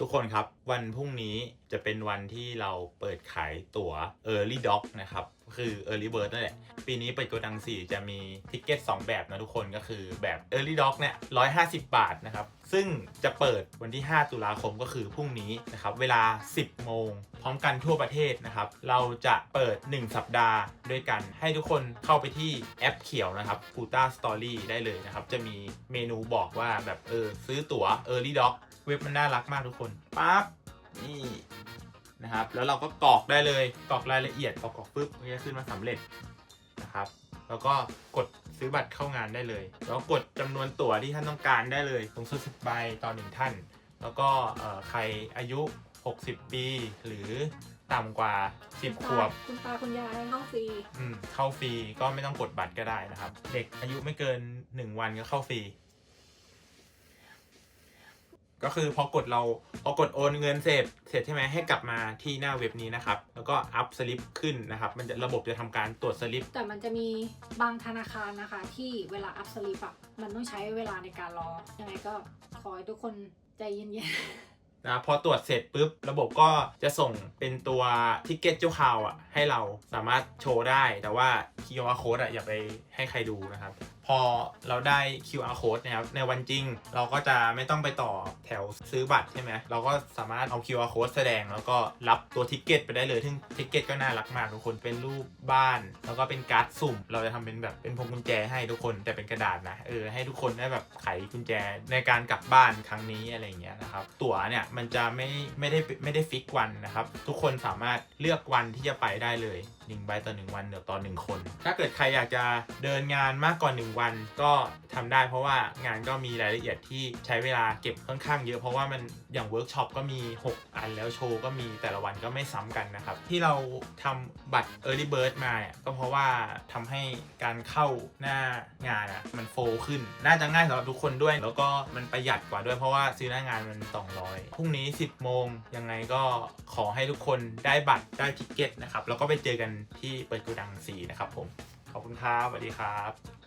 ทุกคนครับ วันพรุ่งนี้จะเป็นวันที่เราเปิดขายตั๋ว Early Dog นะครับคือ Early Bird นั่นแหละ ปีนี้เปิดโกดัง 4 จะมีทิกเก็ต 2 แบบนะทุกคนก็คือแบบ Early Dog เนี่ย 150 บาทนะครับ ซึ่งจะเปิดวันที่ 5 ตุลาคมก็คือพรุ่งนี้นะครับ เวลา 10 โมง พร้อมกันทั่วประเทศนะครับ เราจะเปิด 1 สัปดาห์ด้วยกัน ให้ทุกคนเข้าไปที่แอปเขียวนะครับ g u t a Story ได้เลยนะครับ จะมีเมนูบอกว่าแบบเออซื้อตั๋ว Early Dog เว็บมันน่ารักมากทุกคนปั๊บนี่ นะครับ แล้วเราก็กรอกได้เลยกรอกรายละเอียดกรอกกรอกปุ๊บมันจะขึ้นมาสำเร็จนะครับ แล้วก็กดซื้อบัตรเข้างานได้เลย แล้วกดจำนวนตั๋วที่ท่านต้องการได้เลยสูงสุด10ใบต่อหนึ่งท่าน แล้วก็เอ่อใครอายุ 60 ปี หรือต่ำกว่า 10 ขวบ คุณตาคุณยายเข้าฟรีอืมเข้าฟรีก็ไม่ต้องกดบัตรก็ได้นะครับ เด็กอายุไม่เกิน 1 วันก็เข้าฟรี ก็คือพอกดเราพอกดโอนเงินเสร็จเสร็จใช่ไหมให้กลับมาที่หน้าเว็บนี้นะครับ แล้วก็อัพสลิปขึ้นนะครับ มันจะระบบจะทำการตรวจสลิป แต่มันจะมีบางธนาคารนะคะ ที่เวลาอัพสลิปอะมันต้องใช้เวลาในการรอยังไงก็ขอให้ทุกคนใจเย็นนะพอตรวจเสร็จปุ๊บระบบก็จะส่งเป็นตัวทิกเก็ตเจ้าข่าวอะให้เราสามารถโชว์ได้แต่ว่า QR code อะอย่าไปให้ใครดูนะครับ พอเราได้ QR code นะครับในวันจริง เราก็จะไม่ต้องไปต่อแถวซื้อบัตรใช่ไหมเราก็สามารถเอา QR code แสดง แล้วก็รับตัวทิกเก็ตไปได้เลยซึ่งทิกเก็ตก็น่ารักมากทุกคนเป็นรูปบ้าน แล้วก็เป็นการ์ดสุ่ม เราจะทำเป็นแบบเป็นพวงกุญแจให้ทุกคนแต่เป็นกระดาษนะเออให้ทุกคนได้แบบไขกุญแจในการกลับบ้านครั้งนี้อะไรอย่างเงี้ยนะครับตั๋วเนี่ยมันจะไม่ไม่ได้ไม่ได้ฟิกวันนะครับทุกคนสามารถเลือกวันที่จะไปได้เลยหนึ่งใบต่อหนึ่งวันเดี๋ยวต่อหนึ่งคน ถ้าเกิดใครอยากจะเดินงานมากกว่าหวันก็ทำได้เพราะว่างานก็มีรายละเอียดที่ใช้เวลาเก็บค่อนข้างเยอะเพราะว่ามันอย่างเวิร์กช็อปก็มี 6 อันแล้วโชว์ก็มีแต่ละวันก็ไม่ซ้ำกันนะครับ ที่เราทำบัตร Early Bird มาอะก็เพราะว่าทำให้การเข้าหน้างานอะมันโฟล์ขึ้น น่าจะง่ายสำหรับทุกคนด้วย แล้วก็มันประหยัดกว่าด้วยเพราะว่าซื้อหน้างานมัน 200พรุ่งนี้ 10 โมงยังไงก็ขอให้ทุกคนได้บัตรได้ทิกเก็ตนะครับแล้วก็ไปเจอกันที่เปิดกูดัง4นะครับผมขอบคุณครับสวัสดีครับ